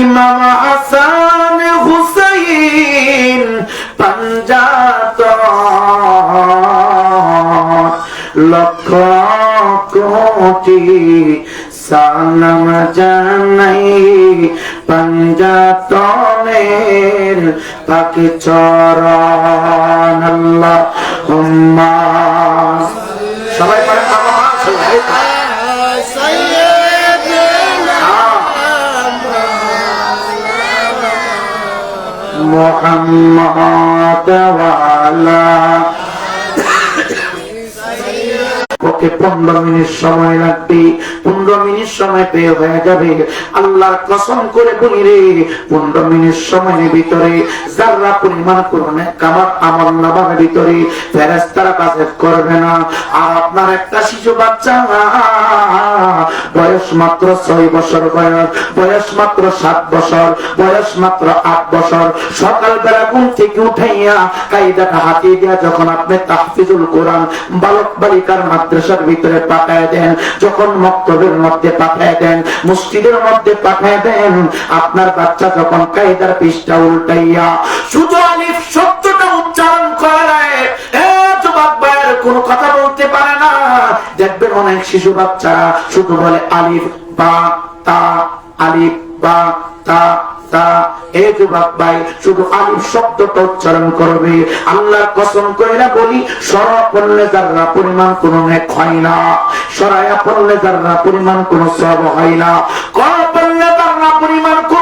ইমাম হাসান হুসাইন পাঞ্জাত। লক্ষ কোটি সালাম জানাই পাঞ্জাতনের পাক চরণ। আল্লাহ সবাই পড়ে বাবা সবাই ওকে পনেরো মিনিট সময় লাগবে। পনেরো মিনিট সময় পেয়ে হয়ে যাবে। আল্লাহর কসম করে বলি রে, পনেরো মিনিট সময়ের ভিতরে যারা পরিমাণ করবে কামার আমল নামার ভিতরে ফেরেস্তারা কাছে করবে না। আর আপনার একটা শিশু বাচ্চা বয়স মাত্র ছয় বছর বয়স বয়স মাত্র সাত বছর, বয়স মাত্র আট বছর। সকালবেলা ঘুম থেকে উঠাইয়া কায়দাটা হাতিয়ে দিয়া যখন আপনি তাহফিজুল কোরআন, বালক বালিকার মাদ্রাসার ভিতরে পাঠায় দেন। যখন মক্তবের মধ্যে পাঠায় দেন, মসজিদের মধ্যে পাঠায় দেন, আপনার বাচ্চা যখন কায়দার পৃষ্ঠা উল্টাইয়া শুধু আলিফ শব্দটা উচ্চারণ করে কোনো কথা বলতে পারে না। দেখবেন অনেক শিশু বাচ্চারা শুধু বলে আলিফ বা তা, আলিফ বা তা তা এ যুবক ভাই, শুধু আলিফ শব্দটা উচ্চারণ করবে। আল্লাহ কসম না বলি সরা পড়লে যারা পরিমাণ কোনো নেক হয় না সরাইয়া পড়লে যারা পরিমাণ কোনো সব হয় না। কর পড়লে যারা পরিমাণ কোনো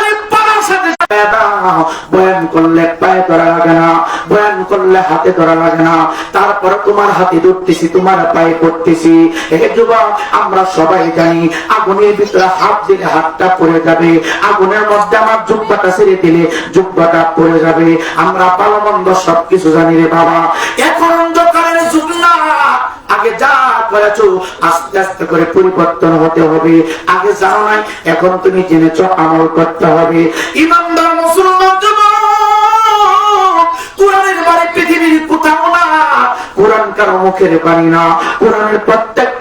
বয়ান করলে পায়ে ধরা লাগে না, বয়ান করলে হাতে ধরা লাগে না। তারপরে তোমার হাতে ধরতেছি, তোমার পায়ে পড়তেছি। হে যুবক, আমরা সবাই জানি আগুনের ভিতরে হাত দিলে হাতটা পড়ে যাবে। আগুনের মধ্যে আমার জুব্বাটা ছেড়ে দিলে জুব্বাটা পড়ে যাবে। আমরা ভালো মন্দ সবকিছু জানি রে বাবা। এখন আগে যা আস্তে আস্তে করে পরিবর্তন হতে হবে। আগে যাও নাই, এখন তুমি জেনেছ আমল করতে হবে। ইমানদার মুসলমান কোরআনের বাড়ি পৃথিবীর কোথাও না, কোরআন কারও মুখের না, কোরআনের প্রত্যেকটা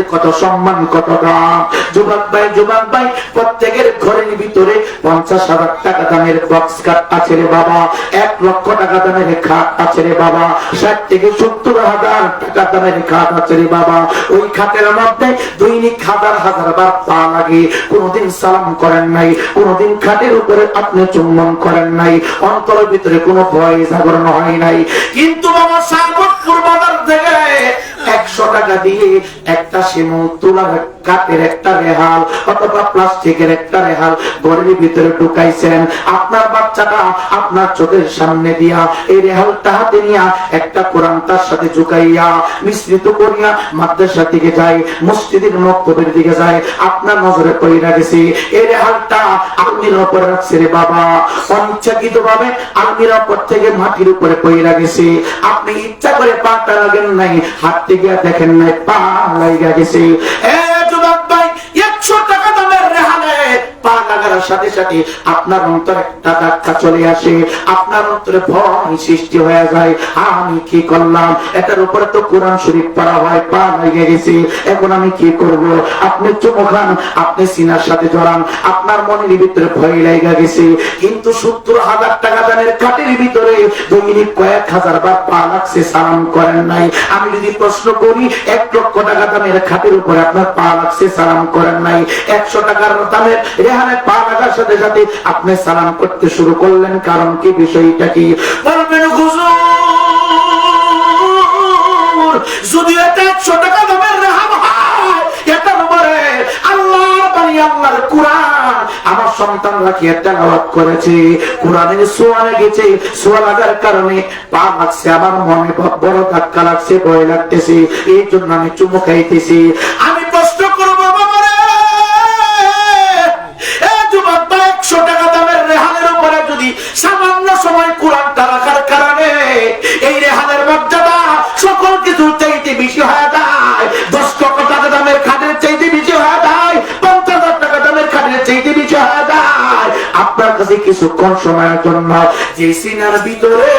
ওয়ালাদের কত সম্মান, কত দাম? যুবক ভাই যুবক ভাই, প্রত্যেকের ঘরের ভিতরে পঞ্চাশ হাজার টাকা দামের বক্স কাট আছে রে বাবা। এক লক্ষ টাকা দামের খাট আছে রে বাবা। ষাট থেকে সত্তর হাজার টাকা দামের খাট আছে রে বাবা। ওই খাটের মধ্যে দৈনিক হাজার হাজার বার পা লাগে। কোনদিন সালাম করেন নাই, কোনদিন খাটের উপরে আপনি চুম্বন করেন নাই। অন্তরের ভিতরে কোনো ভয় জাগরণ হয় নাই। কিন্তু বাবা সার্বতপুর বাজার থেকে একশো টাকা দিয়ে একটা শিমুল তুলার কাঠের একটা রেহাল, অথবা প্লাস্টিকের একটা রেহাল ঘরের ভিতরে ঢুকাইছেন। আপনার বাচ্চাটা আপনার চোখের সামনে দিয়া এই রেহালটা হাতে নিয়া একটা কোরআন তার সাথে ঝুঁকাইয়া মিশ্রিত করিয়া মাদ্রাসার দিকে যায়, মসজিদের মক্তবের দিকে যায়, আপনার নজরে পইরা গেছে, এই রেহালটা আলমির উপরে রাখছে রে বাবা। অনিচ্ছাকৃত ভাবে আলমির উপর থেকে মাটির উপরে পইরা গেছে। আপনি ইচ্ছা করে পাটা লাগেন নাই হাঁটতে গিয়া দেখেন নাই পা লাইগা গেছে। এ যুবক ভাই পা লাগার সাথে সাথে আপনার অন্তরে একটা ধাক্কা চলে আসে। আপনার অন্তরে ভয় সৃষ্টি হয়ে যায়। আমি কি করলাম? এটার উপরে তো কোরআন শরীফ পড়া হয়, পা লেগে গেছে। এখন আমি কি করব? আপনি চুমো খান, আপনি সিনার সাথে জড়ান। আপনার মনের ভিতরে ভয় লেগে গেছে। কিন্তু সত্তর হাজার টাকা দানের কাটের ভিতরে দৈনিক কয়েক হাজার বার পা লাগছে, সালাম করেন নাই। আমি যদি প্রশ্ন করি, এক লক্ষ টাকা দামের খাটের উপরে আপনার পা লাগছে, সালাম করেন নাই। একশো টাকার দামের পা লাগার সাথে সাথে আপনি সালাম করতে শুরু করলেন। কারণ কি বিষয়টা কি? যদি এটা হয় এটার উপরে আল্লাহর বাণী, আল্লাহর কোরআন। আমার সন্তানরা কি করেছে? কারণে পা লাগছে, আমার মনে বড় ধাক্কা লাগছে, ভয় লাগতেছে। এই জন্য আমি চুমু খাইতেছি। আমি কিছুক্ষণ সময়ের জন্য যে সিনার ভিতরে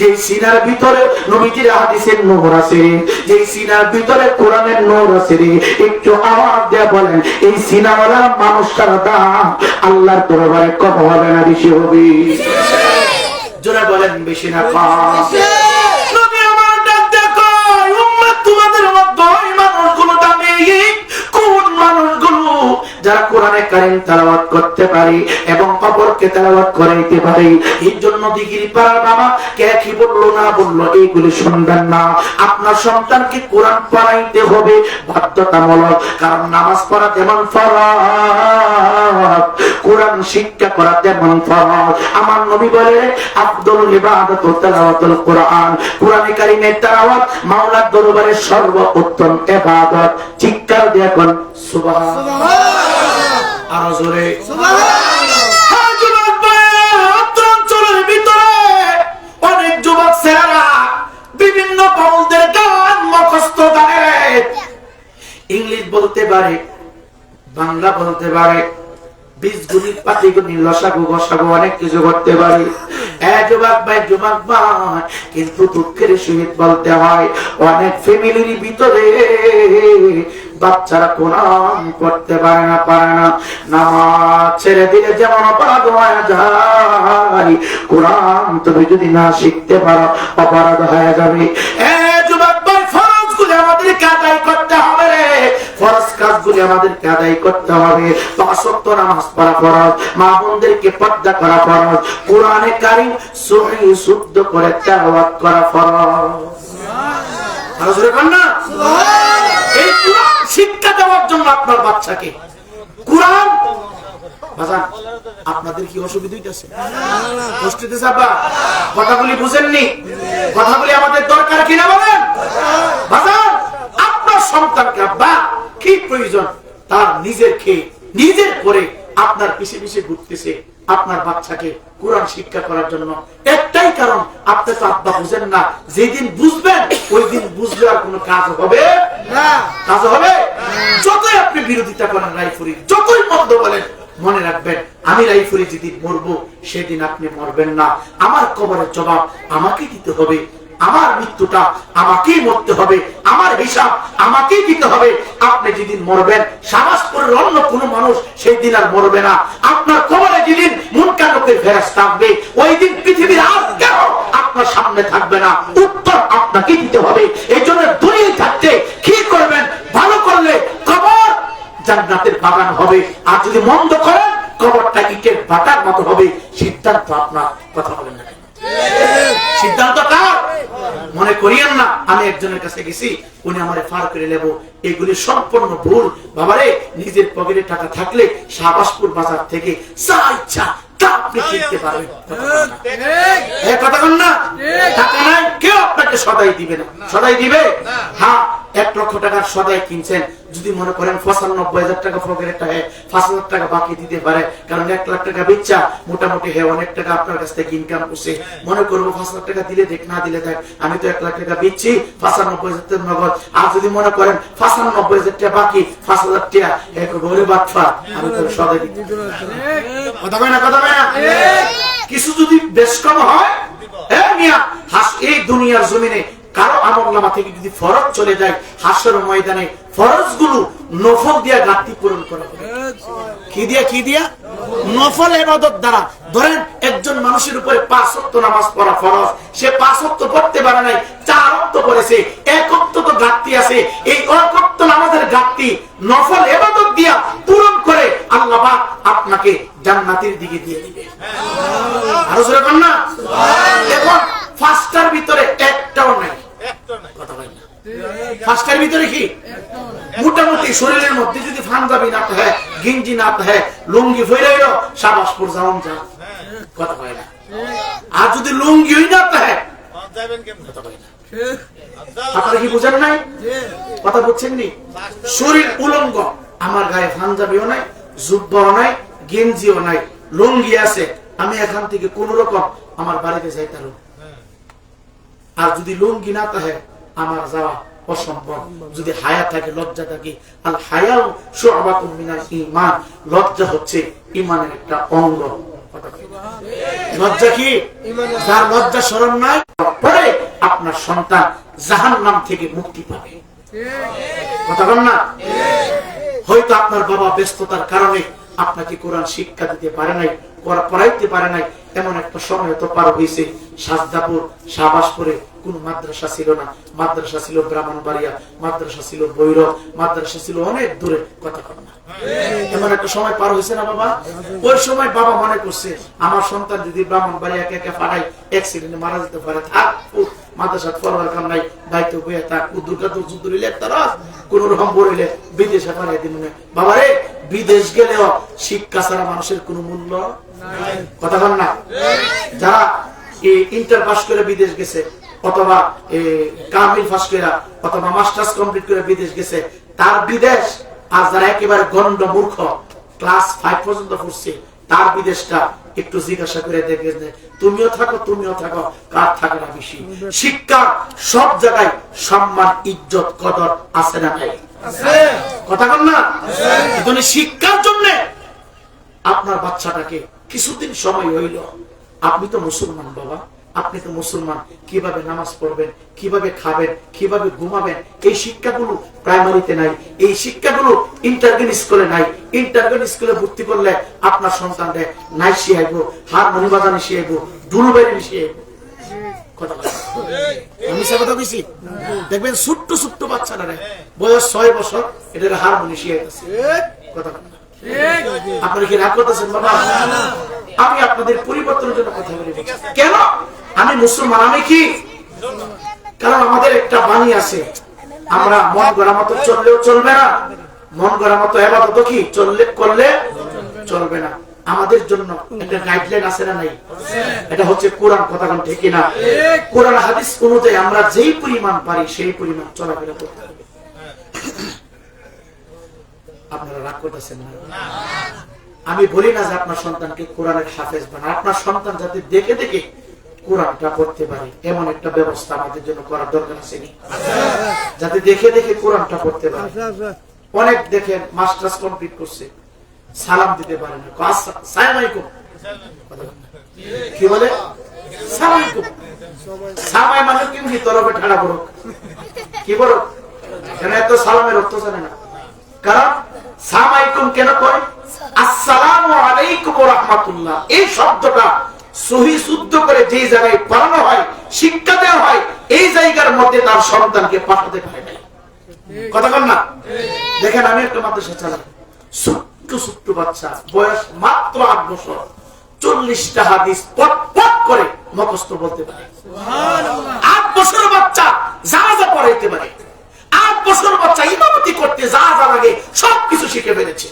যে সিনার ভিতরে নবীজির হাদিসের নূর আছে যে সিনার ভিতরে কোরআনের নূর আছে রে, একটু আওয়াজ দিয়ে বলেন, এই সিনাওয়ালা দাম আল্লাহর দরবারে কম হবে না বেশি হবে? জোরে বলেন, বেশি না যারা কোরআনে কারিম তালাবাদ করতে পারি এবং তেলাওয়াত পারে। জন্য পাড়ার বাবা কে কি বলল না বলল এইগুলি শুনবেন না। আপনার সন্তানকে কোরআন পড়াইতে হবে বাধ্যতামূলক কারণ নামাজ পড়া কোরআন শিক্ষা করা আমার নবী বলে আব্দুল ইবাদত তেলাওয়াতুল কোরআন। কোরআনে কারিমের তেলাওয়াত মাওলার দরবারে সর্ব উত্তম ইবাদত। চিৎকার দিয়ে হ্যাঁ, বলতে পারে, বাংলা বলতে পারে কিছু করতে পারে। বাচ্চারা না, পারে না। ছেড়ে দিলে যেমন অপরাধ হয়ে যায়, কোরআন তুমি যদি না শিখতে পারো, অপরাধ হয়ে যাবে। এ যুবক ভাই ফরজ গুলি আমাদেরকে আদায় করতে হবে রে ফরজ কাজগুলি আমাদেরকে আদায় করতে হবে। নামাজ পড়া ফরজ, মা বোনদেরকে পর্দা করা ফরজ, কোরআনে কারিম সহি, শুদ্ধ করে করা ফরজ। আপনার আপনাদের কি কথাগুলি বুঝেননি? কথাগুলি আমাদের দরকার কিনা বলেন? সন্তানকে, আব্বা, কি প্রয়োজন? তার নিজের খেয়ে, নিজের করে আপনার পিছে পিছে ঘুরতেছে আপনার বাচ্চাকে কোরআন শিক্ষা করার জন্য। একটাই কারণ, আপনি তো আব্বা বুঝেন না, যেদিন বুঝবেন ওই দিন বুঝলে আর কোনো কাজ হবে কাজ হবে? যতই আপনি বিরোধিতা করেন রাইফুরি যতই মন্দ বলেন, মনে রাখবেন, আমি রাইফুরি যেদিন মরবো, সেদিন আপনি মরবেন না। আমার কবরের জবাব আমাকে দিতে হবে। আমার মৃত্যুটা আমাকেই মরতে হবে, আমার হিসাব আমাকেই দিতে হবে। আপনি যেদিন মরবেন সাবাসপুরের অন্য কোনো মানুষ সেই দিন আর মরবে না। আপনার কবরে যেদিন মুনকানকের ফেরাস থাকবে, ওই দিন পৃথিবীর আর কেউ আপনার সামনে থাকবে না। উত্তর আপনাকে দিতে হবে। এই জন্য দুনিয়ায় থাকতে কি করবেন, ভালো করলে কবর জান্নাতের বাগান হবে। আর যদি মন্দ করেন, কবরটা ইটের বাটার মতো হবে। সিদ্ধান্ত আপনার, কথা বলেন না সিদ্ধান্ত কার? মনে করিয়েন না আমি একজনের কাছে গেছি উনি আমারে ফার করে নেব এগুলি সম্পূর্ণ ভুল। বাবারে নিজের পকেটে টাকা থাকলে শাহবাসপুর বাজার থেকে যা ইচ্ছা কথা না। টাকা নাই কেউ আপনাকে সদাই দিবে না। সদাই দিবে? হ্যাঁ এক লক্ষ টাকার সদাই কিনছেন। যদি মনে করেন পঁচানব্বই হাজার টাকা ফকের পাঁচ হাজার টাকা বাকি দিতে পারে। কারণ এক লাখ টাকা বেচা মোটামুটি হ্যাঁ অনেক টাকা আপনার কাছ থেকে ইনকাম করছে। মনে করব পাঁচ হাজার টাকা দিলে দেখ না দিলে দেখ আমি তো এক লাখ টাকা বেচছি পঁচানব্বই হাজার টাকা নগদ। আর যদি মনে করেন পঁচানব্বই হাজার টাকা বাকি পাঁচ হাজার টাকা বাটফা আমি তো সদাই দিতে কথা না কথা না? কিছু যদি বেশ কম হয় মিয়া, এই দুনিয়ার জমিনে কারও আমল নামা থেকে যদি ফরজ চলে যায় হাসর ময়দানে ফরজগুলো নফল দিয়া ঘাটতি পূরণ করা হবে। কি দিয়া কি দিয়া? নফল এবাদত দ্বারা। ধরেন একজন মানুষের উপরে পাঁচ অক্ত নামাজ পড়া ফরজ। সে পাঁচ অক্ত পড়তে পারে নাই চার অক্ত পড়েছে এক অক্ত তো ঘাটতি আছে। এই এক অক্ত নামাজের ঘাটতি নফল এবাদত দিয়া পূরণ করে আল্লাহ পাক আপনাকে জান্নাতের দিকে দিয়ে দিবে। আরও জোরে কর না? এখন ফার্স্টার ভিতরে একটাও নাই। ভিতরে কি? মোটামুটি শরীরের মধ্যে যদি ফান্দাবি না থাকে, গিঞ্জি না থাকে, লুঙ্গি সাবাসপুর যাওন যা। কথা বলে না। আর যদি লুঙ্গি হই না আপনারা কি নাই? কথা নি? শরীর উলঙ্গ, আমার গায়ে পাঞ্জাবিও নাই, জুব্বাও নাই, গেঞ্জিও নাই, লুঙ্গি আছে, আমি এখান থেকে কোন রকম আমার বাড়িতে যাইতাম আর যদি লুঙ্গি না থাকে আমার যাওয়া অসম্ভব। যদি হায়া থাকে, লজ্জা থাকে। আর হায়াও শুআবাতুম মিনাল ঈমান। লজ্জা হচ্ছে ঈমানের একটা অঙ্গ। লজ্জা কি? যার লজ্জা শরণ নাই পরে আপনার সন্তান জাহান্নাম থেকে মুক্তি পাবে। কথা না? হয়তো আপনার বাবা ব্যস্ততার কারণে আপনাকে কোরআন শিক্ষা দিতে পারে নাই, পড়া- পড়াইতে পারে নাই। এমন একটা সময় তো পার হয়েছে সাজদাপুর শাহবাসপুরে কোন মাদ্রাসা ছিল না। মাদ্রাসা ছিল ব্রাহ্মণবাড়িয়া, মাদ্রাসা ছিল বৈরব, মাদ্রাসা ছিল অনেক দূরে, কথা না। এমন একটা সময় পার হয়েছে না বাবা? ওই সময় বাবা মনে করছে, আমার সন্তান যদি একে ফাড়াই অ্যাক্সিডেন্টে মারা যেতে পারে, থাক কাম রকম বলিলে বিদেশে পাঠাই বাবা রে, বিদেশ গেলেও শিক্ষা ছাড়া মানুষের কোনো মূল্য কথা বল না? যারা ইন্টার পাস করে বিদেশ গেছে অথবা কামিল পাস করে অথবা মাস্টার্স কমপ্লিট করে বিদেশ গেছে তার বিদেশ আর যারা একেবারে গন্ড মূর্খ ক্লাস ফাইভ পর্যন্ত পড়ছে তার বিদেশটা একটু জিজ্ঞাসা করে দেখে যে তুমিও থাকো তুমিও থাকো কার থাকে না বেশি? শিক্ষা সব জায়গায় সম্মান ইজ্জত কদর আছে না নাই? কথা বল না? এজন্য শিক্ষার জন্য আপনার বাচ্চাটাকে কিছুদিন সময় হইল। আপনি তো মুসলমান বাবা। আপনি তো মুসলমান, কীভাবে নামাজ পড়বেন, কীভাবে খাবেন, কীভাবে ঘুমাবেন, এই শিক্ষাগুলো প্রাইমারিতে নাই, এই শিক্ষাগুলো ইন্টারগেন স্কুলে নাই। ইন্টারগেন স্কুলে ভর্তি করলে আপনার সন্তানদের নাই শিখাইব হারমোনি বাজানো শিখাইব ডুলবেরি শিখাইব। আমি সে কথা দেখবেন ছোট্ট ছোট্ট বাচ্চারা বয়স ছয় বছর, এদের হারমোনি শিখাইতেছে আপনারা কি রাগ করতেছেন বাবা? আমি আপনাদের পরিবর্তনের জন্য কথা বলি। কেন? আমি মুসলমান, আমি কি? কারণ আমাদের একটা বাণী আছে, আমরা মন গড়া মতো চললেও চলবে না, মন গড়া মতো এবাদত কি? চললে, করলে চলবে না। আমাদের জন্য একটা গাইডলাইন আছে না নাই? এটা হচ্ছে কোরআন, কথা ঠিক না কোরআন, হাদিস অনুযায়ী আমরা যেই পরিমাণ পারি, সেই পরিমাণ চলাফেরা করতে হবে। আপনারা রাগ করতেছেন না? আমি বলি না যে আপনার সন্তানকে কোরআনের হাফেজ বানা আপনার সন্তান যাতে দেখে দেখে কোরআনটা পড়তে পারে। এমন একটা ব্যবস্থা আমাদের জন্য করার দরকার আছে নি? যাতে দেখে দেখে কোরআনটা পড়তে পারে। অনেক দেখেন মাস্টার্স কমপ্লিট করছে। সালাম দিতে পারে না। সালাম আলাইকুম। কি বলে? সালাম আলাইকুম। সামাই মানে কি তরফে ঠাড়া বড় কি বড় কেন এত সালামের অর্থ জানে না? কারণ সালামাইকুম কেন কয়? আসসালামু আলাইকুম ওয়া রাহমাতুল্লাহ। এই শব্দটা সহি শুদ্ধ করে যে জায়গায় পড়ানো হয় শিক্ষা দেওয়া হয় এই জায়গার মধ্যে তার সন্তানকে পাঠাতে পারে নাই। কথা বল না? দেখেন আমি একটা মাদ্রাসা চালাই। ছোট্ট ছোট্ট বাচ্চা বয়স মাত্র আট বছর। চল্লিশটা হাদিস পট পট করে মুখস্থ বলতে পারে। আট বছর বাচ্চা যা যা পড়াইতে পারে। আট বছর বাচ্চা ইমামতি করতে যা যা লাগে সবকিছু শিখে ফেলেছে।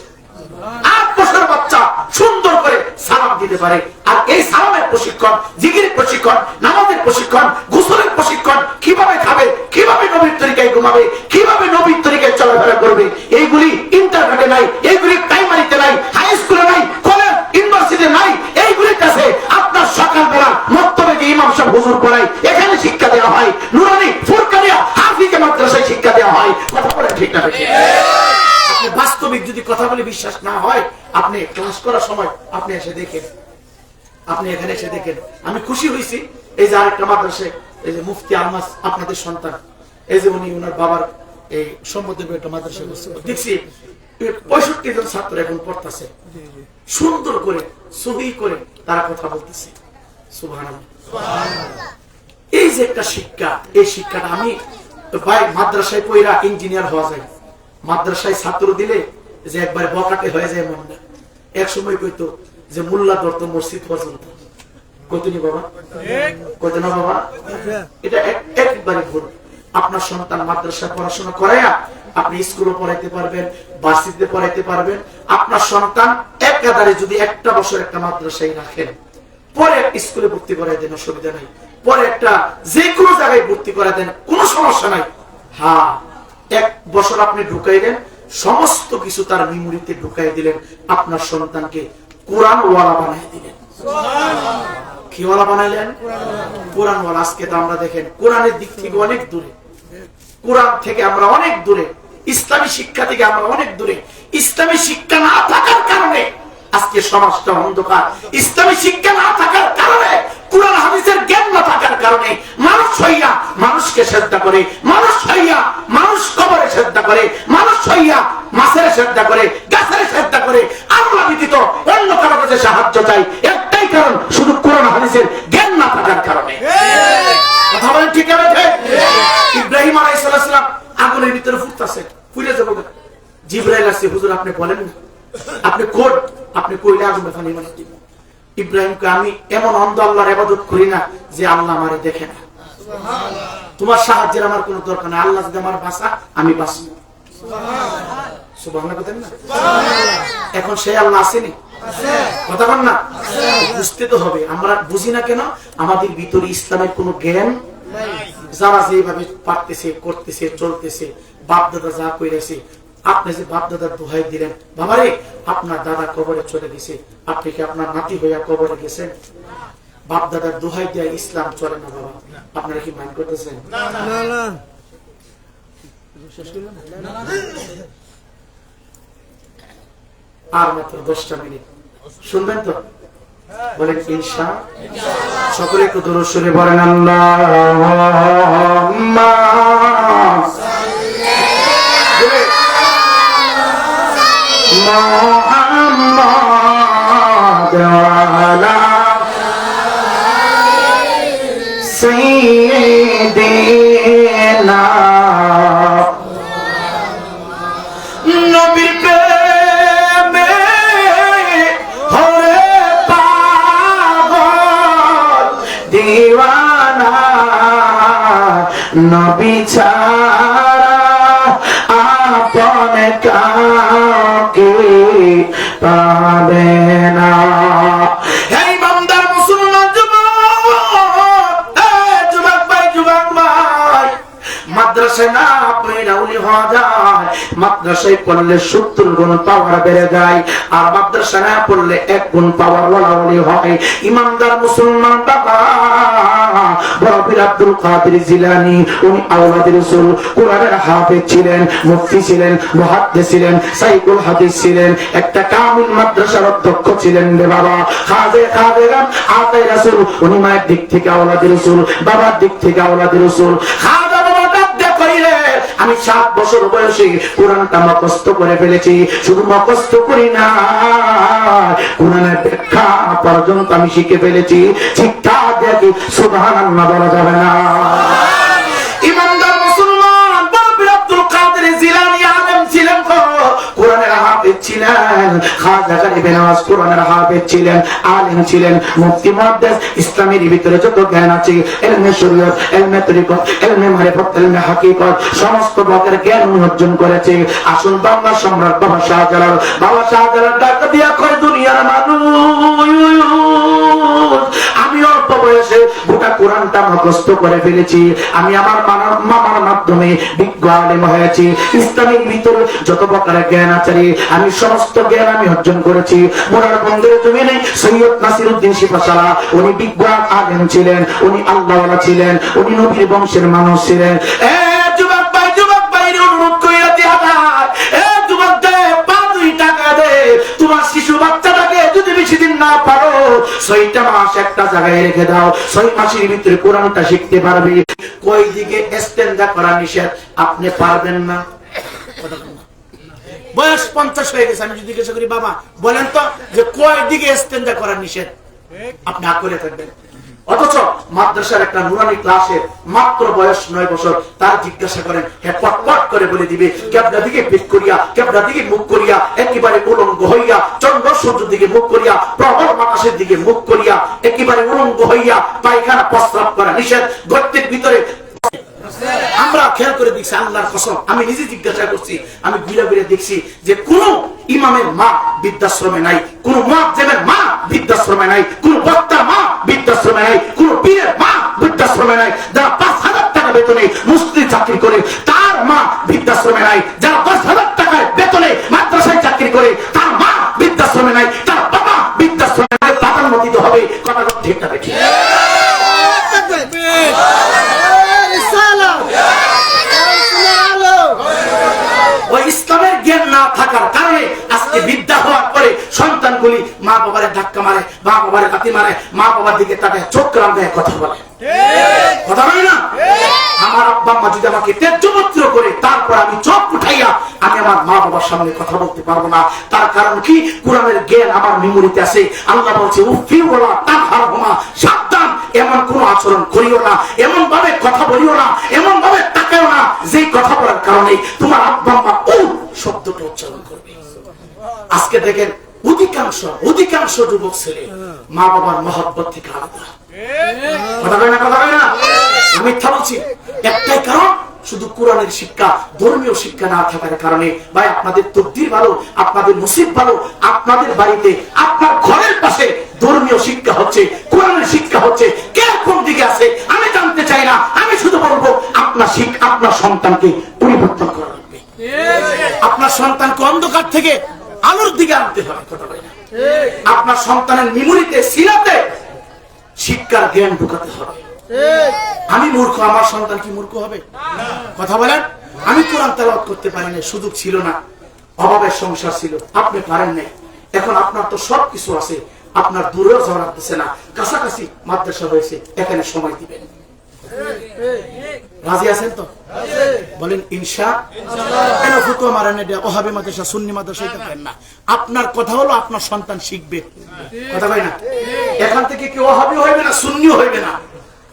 আট বছর বাচ্চা সুন্দর করে সালাম দিতে পারে। আর এই সালামের প্রশিক্ষণ জিগির প্রশিক্ষণ, নামাজের প্রশিক্ষণ, গোসলের প্রশিক্ষণ কীভাবে খাবে, কীভাবে নবীর তরিকায় ঘুমাবে, কীভাবে নবীর তরিকায় চলাফেরা করবে, এইগুলি ইন্টারনেটে নাই, এইগুলি প্রাইমারিতে নাই, হাই স্কুলে নাই, কলেজ ইউনিভার্সিটি নাই, এইগুলির কাছে আপনার সকালবেলা মক্তবে যে ইমাম সাহেব হুজুর পড়াই এখানে শিক্ষা দেওয়া হয়। নুরানি, ফুরকানিয়া, হাফিজে মাদ্রাসায় শিক্ষা দেওয়া হয়। কথা বলে ঠিক না আপনি বাস্তবিক যদি কথা বলে বিশ্বাস না হয় আপনি ক্লাস করার সময় আপনি এসে দেখেন। আপনি এখানে এসে দেখেন। আমি খুশি হয়েছি। এই যে আরেকটা মাদ্রাসে এই যে মুফতি আলমাস আপনাদের সন্তান এই যে উনি ওনার বাবার এই সম্বন্ধে একটা মাদ্রাসা দেখছি পঁয়ষট্টি জন ছাত্র এখন পড়তেছে। সুন্দর করে সহি করে তারা কথা বলতেছে। সুবহানাল্লাহ। এই যে একটা শিক্ষা এই শিক্ষাটা আমি ভাই মাদ্রাসায় পইরা ইঞ্জিনিয়ার হওয়া যায়। মাদ্রাসায় ছাত্র দিলে যে একবারে বকাটে হয়ে যায় মনটা। এক সময় কইতো যে মোল্লা ধরতো মসজিদ পর্যন্ত। কইতনি বাবা? না বাবা? এটা ভুল। আপনার সন্তান পড়াশোনা আপনি স্কুলে পড়াইতে পারবেন পড়াইতে পারবেন। আপনার সন্তান একাধারে যদি একটা বছর একটা মাদ্রাসায় রাখেন, পরে স্কুলে ভর্তি করাই দেন, অসুবিধা নাই। পরে একটা যে কোনো জায়গায় ভর্তি করা দেন, কোনো সমস্যা নাই। হ্যাঁ। এক বছর আপনি ঢুকাই দেন সমস্ত কিছু তার মেমোরিতে ঢুকাই দিলেন আপনার সন্তানকে কোরআন ওয়ালা বানাই দিলেন। কি ওয়ালা বানাইলেন? কোরআন ওয়ালা আজকে তো আমরা দেখেন কোরআনের দিক থেকে অনেক দূরে। কোরআন থেকে আমরা অনেক দূরে। ইসলামী শিক্ষা থেকে আমরা অনেক দূরে। ইসলামী শিক্ষা না থাকার কারণে আজকে সমাজটা অন্ধকার। ইসলামী শিক্ষা না থাকার কারণে কোরআন হাদিসের জ্ঞান না থাকার কারণে মানুষ হইয়া মানুষকে শ্রদ্ধা করে, মানুষ হইয়া মানুষ কবরে শ্রদ্ধা করে, মানুষ হইয়া মাছের শ্রদ্ধা করে, গাছের শ্রদ্ধা করে, আল্লাহ ব্যতীত অন্য কারও কাছে সাহায্য চাই। একটাই কারণ, শুধু কোরআন হাদিসের জ্ঞান না থাকার কারণে। কথা বলেন ঠিক আছে ইব্রাহিম আলাইসালাম আগুনের ভিতরে ফুটতেছে, ফুলে যাব জিব্রাইল আসছে হুজুর আপনি বলেন আপনি কোট আপনি কইলে আগুনে পানি মানে ইব্রাহিমকে আমি এমন অন্ধ আল্লাহর ইবাদত করি না যে আল্লাহ আমারে দেখে না। তোমার সাহায্যের আমার কোনো দরকার নেই। আল্লাহ যদি আমার বাসা আমি বাঁচবো এখন সেই আল্লাহ আসেনি? কথা বল না? বুঝতে তো হবে। আমরা বুঝি না কেন? আমাদের ভিতরে ইসলামের কোনো জ্ঞান যারা যেভাবে পারতেছে, করতেছে, চলতেছে বাপ দাদা যা কইরেছে আপনি যে বাপ দাদার দোহাই দিলেন বাবারে আপনার দাদা কবরে চলে গেছে। আপনি কি আপনার নাতি হইয়া কবরে গেছেন? বাপ দাদার দোহাই দেওয়া ইসলাম চলে না বাবা। আপনারা কি মাইন্ড করতেছেন? আর মাত্র দশটা মিনিট। শুনবেন তো? বলেন ইনশা সকলে একটু দূর শুনে বলেন আল্লাহ। মোহাম্মদ সাইয়্যিদিনা মাদ্রাসায় পড়লে সত্তর গুণ পাওয়ার বেড়ে যায়, আর মাদ্রাসা না পড়লে এক গুণ পাওয়ার বলা উনি হয়। ইমানদার মুসলমান বাবা আব্দুল কাদের জিলানি, উনি আওলাদের রসুল, কোরআনের হাফেজ ছিলেন, মুফতি ছিলেন ছিলেন সাইকুল হাদিস ছিলেন, একটা কামিল মাদ্রাসার অধ্যক্ষ ছিলেন রে বাবা। খাজে খাজেরাম আতাই রাসূল, উনি মায়ের দিক থেকে আওলাদের রসুল, বাবার দিক থেকে আওলাদের রসুল। খাজা আমি সাত বছর বয়সে কোরআনটা মুখস্থ করে ফেলেছি। শুধু মুখস্থ করি না, কোরআনের ব্যাখ্যা পর্যন্ত আমি শিখে ফেলেছি। ঠিকঠাক দেখি সুবহানাল্লাহ বলা যাবে না? ছিলেন খাজা গরিবে নওয়াজ কোরআনের হাফেজ ছিলেন, আলেম ছিলেন, মুফতি, মুহাদ্দিস, ইসলামের ভিতরে যত জ্ঞান আছে ইলমে শরীয়ত ইলমে তরিকত ইলমে মারিফত ইলমে হাকিকত, সমস্ত প্রকার জ্ঞান অর্জন করেছে। আসুন বাংলা সম্রাট বাবা শাহজালাল বাবা শাহজালাল ডাক দিয়া কয় দুনিয়ার মানুষ। আমি অল্প বয়সে গোটা কোরআনটা মুখস্থ করে ফেলেছি। আমি আমার মামার মাধ্যমে বিজ্ঞ আলেম হয়েছি। ইসলামের ভিতরে যত প্রকার জ্ঞান আছে আমি সমস্ত জ্ঞান আমি অর্জন করেছি। মোরার তুমি জমিনে সৈয়দ নাসিরুদ্দিন শিপাশালা, উনি বিজ্ঞ আলেম ছিলেন, উনি আল্লাহওয়ালা ছিলেন, উনি নবীর বংশের মানুষ ছিলেন। না পারো, ছয়টা মাস একটা জায়গায় রেখে দাও, ছয় মাসের ভিতরে কোরআনটা শিখতে পারবে। কই দিকে স্ট্যান্ডা করা নিষেধ, আপনি পারবেন না। বয়স পঞ্চাশ হয়ে গেছে, আমি যদি জিজ্ঞাসা করি, বাবা, বলেন তো যে কয় দিকে স্ট্যান্ডা করা নিষেধ? আপনি আকলে থাকবেন। অথচ মাদ্রাসার একটা নুরানি ক্লাসের মাত্র বয়স নয় বছর, তার জিজ্ঞাসা করেন হ্যাঁ পট পট করে বলে দিবে, কেবলা দিকে পিক করিয়া, কেবলা দিকে মুখ করিয়া, একেবারে উলঙ্গ হইয়া, চন্দ্র সূর্য দিকে মুখ করিয়া, প্রবল বাতাসের দিকে মুখ করিয়া, একেবারে উলঙ্গ হইয়া, পায়খানা প্রস্রাব করা নিষেধ, গর্তের ভিতরে খেয়াল করে দেখছি আল্লাহর কসম, আমি নিজে জিজ্ঞাসা করছি, আমি ঘুরে ঘুরে দেখছি যে কোন ইমামের মা বৃদ্ধাশ্রমে নাই, কোন মুয়াজ্জেমের মা বৃদ্ধাশ্রমে নাই, কোন বক্তার মা বৃদ্ধাশ্রমে নাই, কোন পীরের মা বৃদ্ধাশ্রমে নাই, যারা পাঁচ হাজার টাকা বেতনে মুসলিম চাকরি করে, তার মা বৃদ্ধাশ্রমে নাই, যারা পাঁচ হাজার টাকায় বেতনে মাদ্রাসায় চাকরি করে, তার মা বৃদ্ধাশ্রমে নাই, তার বাবা বৃদ্ধাশ্রমে নাই প্রাধান্য দিতে হবে, কথা ঠিক না ঠিক ওই ইসলামের জ্ঞান না থাকার কারণে আজকে বিদ্যা হওয়ার পরে সন্তানগুলি মা বাবারে ধাক্কা মারে মা বাবারে কাতি মারে মা বাবার দিকে তাদের চোখ রাম দেয় কথা বলে। কথা বলে না? আমার আব্বা আম্মা যদি আমাকে তেজ্যপত্র করে তারপর আমি চোখ উঠাইয়া আমি আমার মা বাবার সামনে কথা বলতে পারব না। তার কারণ কি? কোরআনের জ্ঞান আমার মেমোরিতে আছে। আল্লাহ বলছে উফি বলা তার সাবধান এমন কোন আচরণ করিও না এমন ভাবে কথা বলিও না এমন ভাবে তাকাও না যে কথা বলার কারণে তোমার আব্বা আম্মা ও শব্দটা উচ্চারণ করবে। আজকে দেখেন অধিকাংশ অধিকাংশ যুবক ছেলে মা বাবার মহব্বত থেকে আলাদা। কথা না কথা না? বলছি। একটাই কারণ, শুধু কোরআনের শিক্ষা, ধর্মীয় শিক্ষা না থাকার কারণে। ভাই, আপনাদের ভালো, আপনাদের নসিব ভালো, আপনাদের বাড়িতে, আপনার ঘরের পাশে ধর্মীয় শিক্ষা হচ্ছে, কোরআনের শিক্ষা হচ্ছে। কোন দিকে আছে, আমি জানতে চাই না। আমি শুধু বলব, আপনার শিখ, আপনার সন্তানকে পরিবর্তন করা লাগবে। আপনার সন্তানকে অন্ধকার থেকে আলোর দিকে আনতে হবে না। আপনার সন্তানের মেমোরিতে সিরাতে শিক্ষার জ্ঞান ঢুকাতে হবে। আমি মূর্খ, আমার সন্তান কি মূর্খ হবে? কথা বলেন। আমি কোরআন তেলাওয়াত করতে পারি না সুযোগ ছিল না। অভাবের সংসার ছিল, আপনি পারেন নাই। এখন আপনার তো সব কিছু আছে, আপনার দূরেও যাওয়া লাগতেছে না। কাছাকাছি মাদ্রাসা হয়েছে এখানে সময় দিবেন। রাজি আছেন তো? বলেন, ইনশা কেন ফুতুয়া মারেন এটা ওহাবি মাদ্রাসা, সুন্নি মাদ্রাসা, এটা করেন না। আপনার কথা হলো আপনার সন্তান শিখবে। কথা কয় না? এখান থেকে কেউ ওহাবি হইবে না, সুন্নিও হইবে না।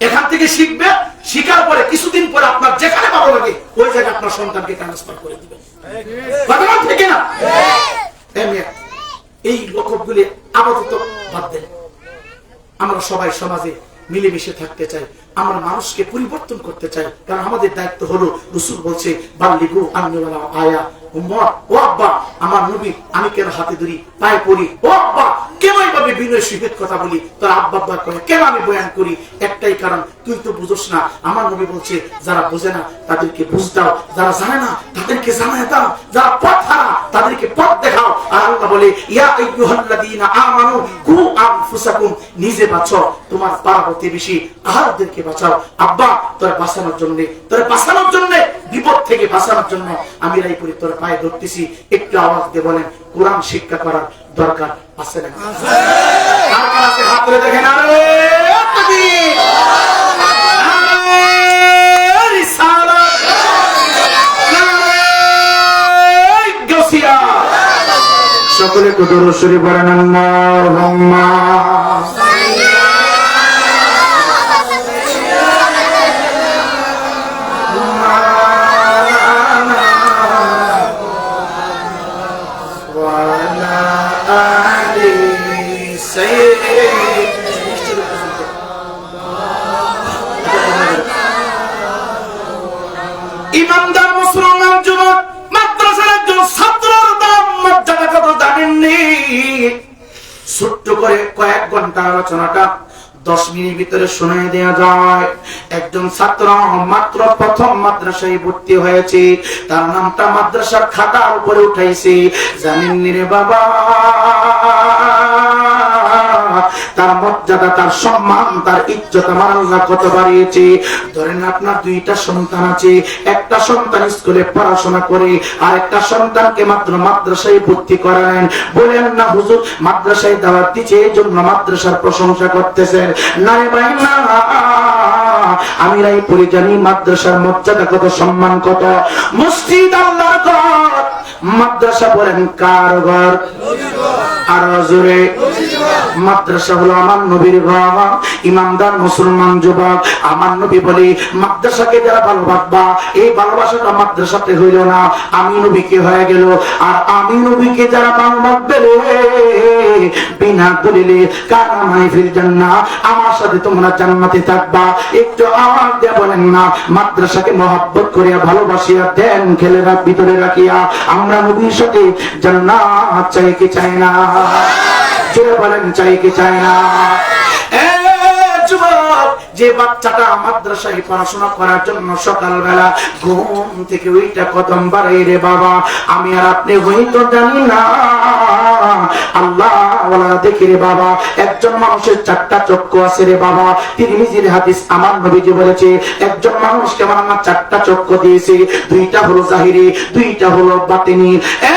এখান থেকে শিখবে, শিখার পরে কিছুদিন পরে আপনার যেখানে ভালো লাগে, ওই জায়গায় আপনার সন্তানকে ট্রান্সফার করে দিবেন। কথা ঠিক না এই লক্ষ্যগুলি আপাতত বাদ দেন। আমরা সবাই সমাজে মিলেমিশে থাকতে চাই, আমরা মানুষকে পরিবর্তন করতে চাই। কারণ আমাদের দায়িত্ব হলো, রসুল বলছে, বাল্লিগু আমি আয়া আমার নবী, আমি কেন হাতে ধরি, পায়ে পড়ি? ও আব্বা, কেন এইভাবে বিনয় সুখের কথা বলি? তোর আব্বা কেন আমি বয়ান করি? একটাই কারণ, তুই তো বুঝোস না, আমার নবী বলছে, যারা বোঝে না, তাদেরকে যারা জানে না, তাদেরকে জানায় দাও। যারা পথ হারা, তাদেরকে পথ দেখাও। আর আল্লাহ বলে, ইয়া আইয়ুহাল্লাযীনা আমানু, কু আনফুসাকুম, নিজে বাঁচো তোমার পাড়া প্রতিবেশী আহারদেরকে বাঁচাও। আব্বা, তোর বাঁচানোর জন্য, তোর বাঁচানোর জন্য বিপদ থেকে বাঁচানোর জন্য আমি রাইপুরি তোর পায়ে ধরতেছি। একটু আওয়াজ দিয়ে বলেন কোরআন শিক্ষা করার দরকার আছে না হাত তুলে দেখেন। আরে! সকলে কুদুর শরীফ পড়েন আল্লাহুম্মা। করে কয়েক ঘণ্টা আলোচনাটা দশ মিনিট ভিতরে শুনে দেওয়া যায়। একজন ছাত্র, মাত্র প্রথম মাদ্রাসায় ভর্তি হয়েছে। তার নামটা মাদ্রাসার খাতার উপরে উঠাইছে। জানেন রে বাবা? তার মর্যাদা, তার সম্মান, তার ইজ্জত আমার আল্লাহ কত বাড়িয়েছে। ধরেন আপনার দুইটা সন্তান আছে, একটা সন্তান স্কুলে পড়াশোনা করে আর একটা সন্তানকে মাত্র মাদ্রাসায় ভর্তি করালেন। বলেন না, হুজুর, মাদ্রাসায় দাওয়াত দিচ্ছে এই জন্য মাদ্রাসার প্রশংসা করতেছেন। না ভাই, না। আমি রাই পরিজানি মাদ্রাসার মর্যাদা কত, সম্মান কত। মসজিদ আল্লাহর ঘর, মাদ্রাসা বলেন কার ঘর? আর জোরে। মাদ্রাসা হলো আমার নবীর ঘর ইমানদার মুসলমান যুবক, আমার নবী বলে, মাদ্রাসাকে যারা ভালোবাসবা, এই ভালোবাসাটা মাদ্রাসাতে হইল না, আমি নবীকে হয়ে গেল, আর আমি নবীকে যারা ভালোবাসবে বিনা দলিলে কারা মাইফিল জান্নাহ, আমার সাথে তোমরা জান্নাতে থাকবা, একটু আওয়াজ দিয়ে বলেন না, মাদ্রাসাকে মহব্বত করিয়া ভালোবাসিয়া দেন খেলেরা ভিতরে রাখিয়া, আমরা নবীর সাথে জান্নাত চাই কি চাই না? যে বাচ্চাটা মাদ্রাসায় পড়াশোনা করার জন্য সকালবেলা ঘুম থেকে ওইটা কদম বাড়াই রে বাবা, আমি আর আপনি হয়তো জানি না। আল্লাহ দেখি রে বাবা, একজন মানুষের চারটা চক্ষু আছে রে বাবা। তিরমিজির হাদিস আমার নবীজি বলেছে, একজন মানুষকে আমার চারটা চক্ষু দিয়েছে, দুইটা হলো জাহিরি, দুইটা হলো বাতিনি। এ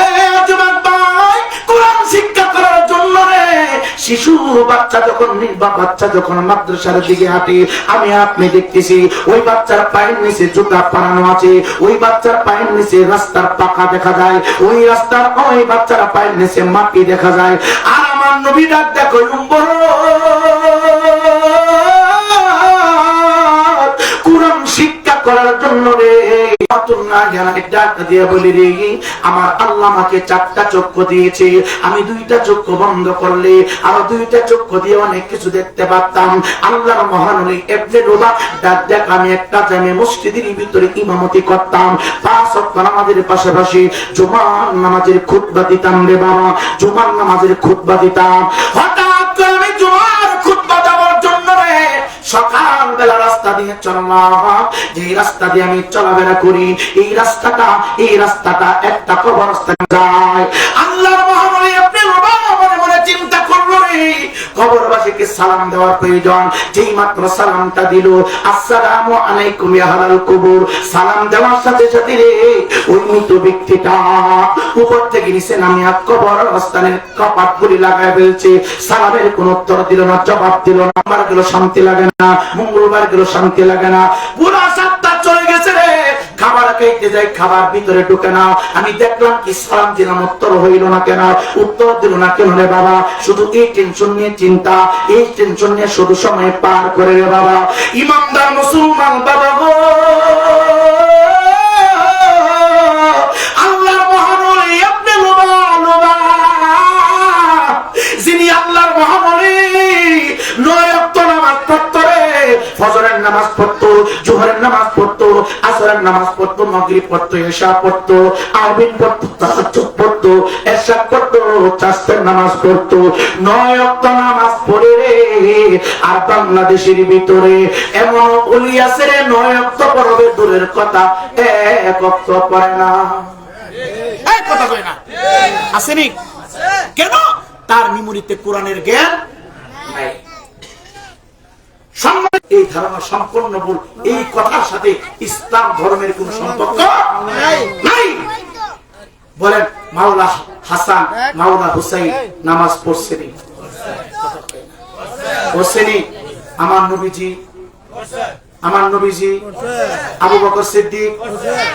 শিশু বাচ্চা যখন নির্বা বাচ্চা যখন মাদ্রাসার দিকে হাঁটে, আমি আপনি দেখতেছি, ওই বাচ্চার পায়ের নিচে জুতা পারানো আছে, ওই বাচ্চার পায়ের নিচে রাস্তার পাকা দেখা যায়, ওই রাস্তার ওই বাচ্চার পায়ের নিচে মাটি দেখা যায়। আর আমার নবী ডাক দেখো কোরআন শিক্ষা করার জন্য রে আমি দুইটা চক্ষু বন্ধ করলে, আরও দুইটা চক্ষু দিয়ে অনেক কিছু দেখতে পারতাম। আল্লাহর আমি একটা জামে মসজিদের ভিতরে ইমামতি করতাম। পাঁচ ওয়াক্ত নামাজের পাশাপাশি জুমার নামাজের খুতবা দিতাম রে বাবা, জুমার নামাজের খুতবা দিতাম। হঠাৎ করে আমি জুমার রাস্তা দিয়ে চললা যে রাস্তা দিয়ে আমি চলাফেরা করি, এই রাস্তাটা এই রাস্তাটা একটা কবরস্থানে যায়। আল্লাহর কবরবাসীকে সালাম দেওয়ার প্রয়োজন। যেই মাত্র সালামটা দিল, আসসালামু আলাইকুম ইয়া হালাল কবর। সালাম দেওয়ার সাথে সাথে রে, ওই মৃত ব্যক্তিটা উপর থেকে নিচে নামিয়া কবর স্থানের কপাট গুলি লাগায় ফেলছে। সালামের কোন উত্তর দিল না, জবাব দিল না। আমারগুলো শান্তি লাগে না মঙ্গলবারগুলো শান্তি লাগে না। পুরা সাতটা খাবার খাইতে যাই, খাবার ভিতরে ঢুকে না আমি দেখলাম কি সালাম দিলাম, উত্তর হইল না কেন? উত্তর দিল না কেন রে বাবা? শুধু এই টেনশন নিয়ে চিন্তা, এই টেনশন নিয়ে শুধু সময় পার করে রে বাবা। ইমানদার মুসলমান বাবা গো! যিনি আল্লাহর মহানলী নয় অক্ত নামাজ পড়তো রে। নামাজ পড়তো, জোহরের নামাজ পড়তো, আসরের নামাজ পড়তো, মাগরিব পড়তো এশা পড়তো আরবিন পড়তো, তাহাজ্জুদ পড়তো এশা পড়তো চাষের নামাজ পড়তো। নয় অক্ত নামাজ পড়ে রে, আর বাংলাদেশের ভিতরে এমন অলি আছে রে, নয় অক্ত পড়বে দূরের কথা, এক অক্ত পড়ে না। এক কথা কয় না। আসেনি কেন? তার মেমোরিতে কোরআনের জ্ঞান নাই। সম্মান- এই ধারণা সম্পূর্ণ ভুল। এই কথার সাথে ইসলাম ধর্মের কোন সম্পর্ক নাই। বলেন মাওলা হাসান মাওলা হুসাইন নামাজ পড়ছেনি। পড়ছেনি? আমার নবীজি আমার নবীজি আবু বকর সিদ্দিক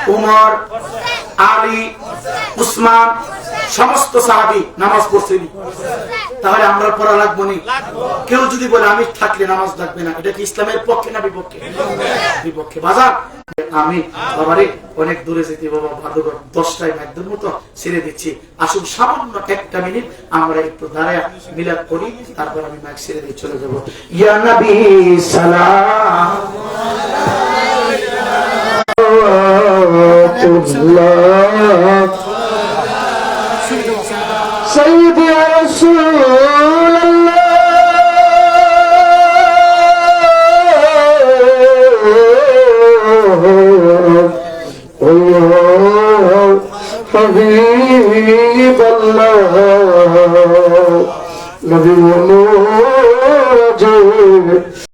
উমর আলী, উসমান, সমস্ত সাহাবি নামাজ পড়ছেনি। তাহলে আমরা পড়া লাগবো নি? কেউ যদি বলে আমি থাকলে নামাজ লাগবে না। এটা কি ইসলামের পক্ষে না বিপক্ষে? বিপক্ষে। বাজার আমি বাবারে অনেক দূরে যেতে বাবা, ভাদুঘর দশটায় একদম মতো ছেড়ে দিচ্ছি। আসুন, সামান্য একটা মিনিট আমরা একটু দাঁড়ায় মিলাদ করি, তারপর আমি মাইক ছেড়ে দিয়ে চলে যাব। ইয়া নবী الله سيدي رسول الله الله حبيب الله نبي ونور